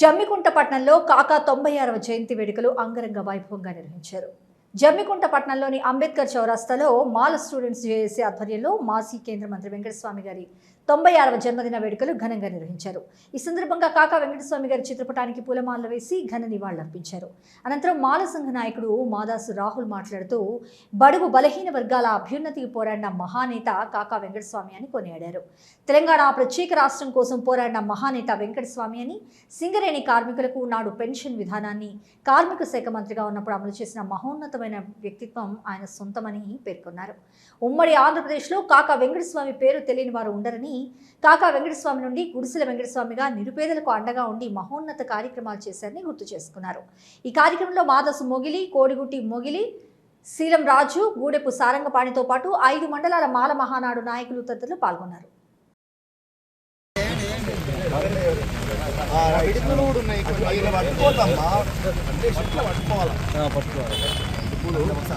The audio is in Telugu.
జమ్మికుంట పట్టణంలో కాకా తొంభై ఆరవ జయంతి వేడుకలు అంగరంగ వైభవంగా నిర్వహించారు. జమ్మికుంట పట్టణంలోని అంబేద్కర్ చౌరస్తాలో మాల స్టూడెంట్స్ జేఏసీ ఆధ్వర్యంలో మాజీ కేంద్ర మంత్రి వెంకటస్వామి గారి తొంభై ఆరవ జన్మదిన వేడుకలు ఘనంగా నిర్వహించారు. ఈ సందర్భంగా కాకా వెంకటస్వామి గారి చిత్రపటానికి పూలమాలలు వేసి ఘన నివాళులర్పించారు. అనంతరం మాల సంఘ నాయకుడు మాదాసు రాహుల్ మాట్లాడుతూ బడుగు బలహీన వర్గాల అభ్యున్నతికి పోరాడిన మహానేత కాకా వెంకటస్వామి అని కొనియాడారు. తెలంగాణ ప్రత్యేక రాష్ట్రం కోసం పోరాడిన మహానేత వెంకటస్వామి అని సింగరేణి కార్మికులకు నాడు పెన్షన్ విధానాన్ని కార్మిక శాఖ మంత్రిగా ఉన్నప్పుడు అమలు చేసిన మహోన్నతమైన వ్యక్తిత్వం ఆయన సొంతమని పేర్కొన్నారు ఉమ్మడి ఆంధ్రప్రదేశ్లో కాకా వెంకటస్వామి పేరు తెలియని వారు ఉండరని కాకా వెంకటస్వామి నుండి గుడిసెల వెంకటస్వామిగా నిరుపేదలకు అండగా ఉండి మహోన్నత కార్యక్రమాలు చేశారని గుర్తు చేసుకున్నారు ఈ కార్యక్రమంలో మాదసు మొగిలి కోడిగుట్టి మొగిలి శీలం రాజు గూడెపు సారంగపాణితో పాటు ఐదు మండలాల మాల మహానాడు నాయకులు తదితరులు పాల్గొన్నారు పిడుకులు అంటే పట్టుకోవాలి pulou. Tá